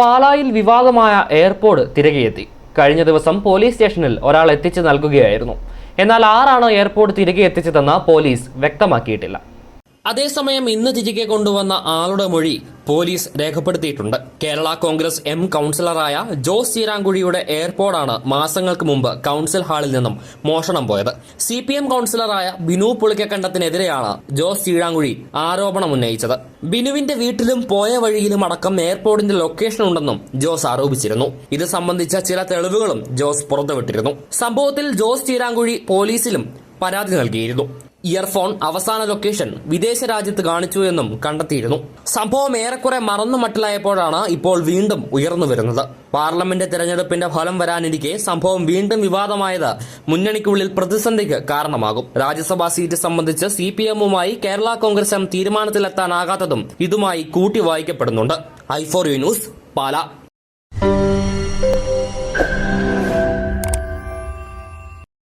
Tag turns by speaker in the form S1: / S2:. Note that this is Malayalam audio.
S1: പാലായിൽ വിവാദമായ എയർപോർട്ട് തിരികെയെത്തി. കഴിഞ്ഞ ദിവസം പോലീസ് സ്റ്റേഷനിൽ ഒരാൾ എത്തിച്ചു നൽകുകയായിരുന്നു. എന്നാൽ ആരാണ് എയർപോർട്ട് തിരികെ എത്തിച്ചതെന്ന് പോലീസ് വ്യക്തമാക്കിയിട്ടില്ല. അതേസമയം ഇന്ന് തിരികെ കൊണ്ടുവന്ന ആളുടെ മൊഴി പോലീസ് രേഖപ്പെടുത്തിയിട്ടുണ്ട്. കേരള കോൺഗ്രസ് എം കൗൺസിലറായ ജോസ് ചീരാങ്കുഴിയുടെ എയർപോർട്ടാണ് മാസങ്ങൾക്ക് മുമ്പ് കൗൺസിൽ ഹാളിൽ നിന്നും മോഷണം പോയത്. സി പി എം കൗൺസിലറായ ബിനു പുളിക്കക്കണ്ടത്തിനെതിരെയാണ് ജോസ് ചീരാങ്കുഴി ആരോപണം ഉന്നയിച്ചത്. ബിനുവിന്റെ വീട്ടിലും പോയ വഴിയിലും അടക്കം എയർപോർട്ടിന്റെ ലൊക്കേഷൻ ഉണ്ടെന്നും ജോസ് ആരോപിച്ചിരുന്നു ഇത് സംബന്ധിച്ച ചില തെളിവുകളും ജോസ് പുറത്തുവിട്ടിരുന്നു. സംഭവത്തിൽ ജോസ് ചീരാങ്കുഴി പോലീസിലും പരാതി നൽകിയിരുന്നു. ഇയർഫോൺ അവസാന ലൊക്കേഷൻ വിദേശ രാജ്യത്ത് കാണിച്ചു എന്നും കണ്ടെത്തിയിരുന്നു. സംഭവം ഏറെക്കുറെ മറന്നു മട്ടിലായപ്പോഴാണ് ഇപ്പോൾ വീണ്ടും ഉയർന്നു വരുന്നത്. പാർലമെന്റ് തെരഞ്ഞെടുപ്പിന്റെ ഫലം വരാനിരിക്കെ സംഭവം വീണ്ടും വിവാദമായത് മുന്നണിക്കുള്ളിൽ പ്രതിസന്ധിക്ക് കാരണമാകും. രാജ്യസഭാ സീറ്റ് സംബന്ധിച്ച് സി പി എമ്മുമായി കേരള കോൺഗ്രസ് തീരുമാനത്തിലെത്താനാകാത്തതും ഇതുമായി കൂട്ടി വായിക്കപ്പെടുന്നുണ്ട് I four U news Pala.